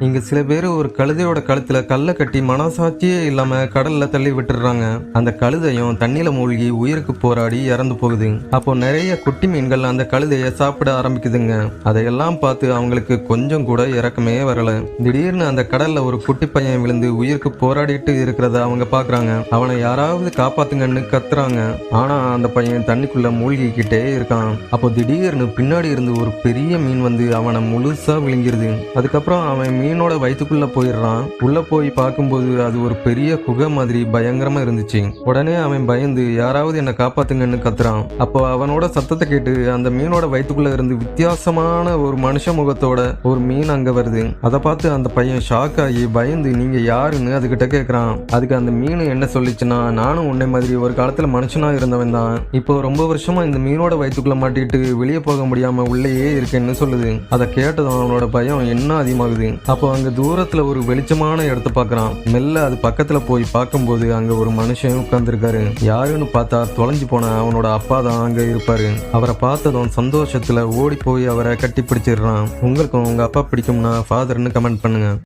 இங்க சில பேர் ஒரு கழுதையோட கழுத்துல கல்லை கட்டி மனசாட்சியே இல்லாம கடல்ல தள்ளி விட்டுடுறாங்க. அந்த கழுதையும் தண்ணியில மூழ்கி உயிருக்கு போராடி இறந்து போகுது. அப்போ நிறைய குட்டி மீன்கள் அந்த கழுதைய சாப்பிட ஆரம்பிக்குதுங்க. அதையெல்லாம் பார்த்து அவங்களுக்கு கொஞ்சம் கூட இறக்கமே வரல. திடீர்னு அந்த கடல்ல ஒரு குட்டி பையன் விழுந்து உயிருக்கு போராடிட்டு இருக்கிறத அவங்க பாக்குறாங்க அவனை யாராவது காப்பாத்துங்கன்னு கத்துறாங்க. ஆனா அந்த பையன் தண்ணிக்குள்ள மூழ்கிக்கிட்டே இருக்கான். அப்போ திடீர்னு பின்னாடி இருந்து ஒரு பெரிய மீன் வந்து அவனை முழுசா விழுங்கிருது. அதுக்கப்புறம் அவன் மீனோட வயிற்றுக்குள்ளே போயிடுறான். உள்ள போய் பார்க்கும்போது அது ஒரு பெரிய குகை மாதிரி பயங்கரமா இருந்துச்சு. உடனே அவன் பயந்து யாராவது என்னை காப்பாத்துங்கன்னு கத்துறான். அப்போ அவனோட சத்தத்தை கேட்டு அந்த மீனோட வயிற்றுக்குள்ளே இருந்து வித்தியாசமான ஒரு மனுஷ முகத்தோட ஒரு மீன் அங்க வருது. அதை பார்த்து அந்த பையன் ஷாக் ஆகி பயந்து நீங்க யாருன்னு அதுகிட்ட கேட்குறான் அதுக்கு அந்த மீன் என்ன சொல்லிச்சுன்னா நானும் உன்னை மாதிரி ஒரு காலத்துல மனுஷனா இருந்தவன் தான். இப்போ ரொம்ப வருஷமா இந்த மீனோட வயிற்றுக்குள்ளே மாட்டிட்டு வெளியே போக முடியாம உள்ளேயே இருக்கேன்னு சொல்லுது. அதை கேட்டதும் அவனோட பயம் என்ன அதிகமாகுது. அப்போ அங்க தூரத்துல ஒரு வெளிச்சமான இடத்த பார்க்குறான் மெல்ல அது பக்கத்துல போய் பார்க்கும்போது அங்க ஒரு மனுஷன் உட்காந்துருக்காரு யாருன்னு பார்த்தா தொலைஞ்சு போன அவனோட அப்பா தான் அங்க இருப்பாரு. அவரை பார்த்ததும் சந்தோஷத்துல ஓடி போய் அவரை கட்டி பிடிச்சிடுறான் உங்களுக்கும் உங்க அப்பா பிடிக்கும்னா ஃபாதர்னு கமெண்ட் பண்ணுங்க.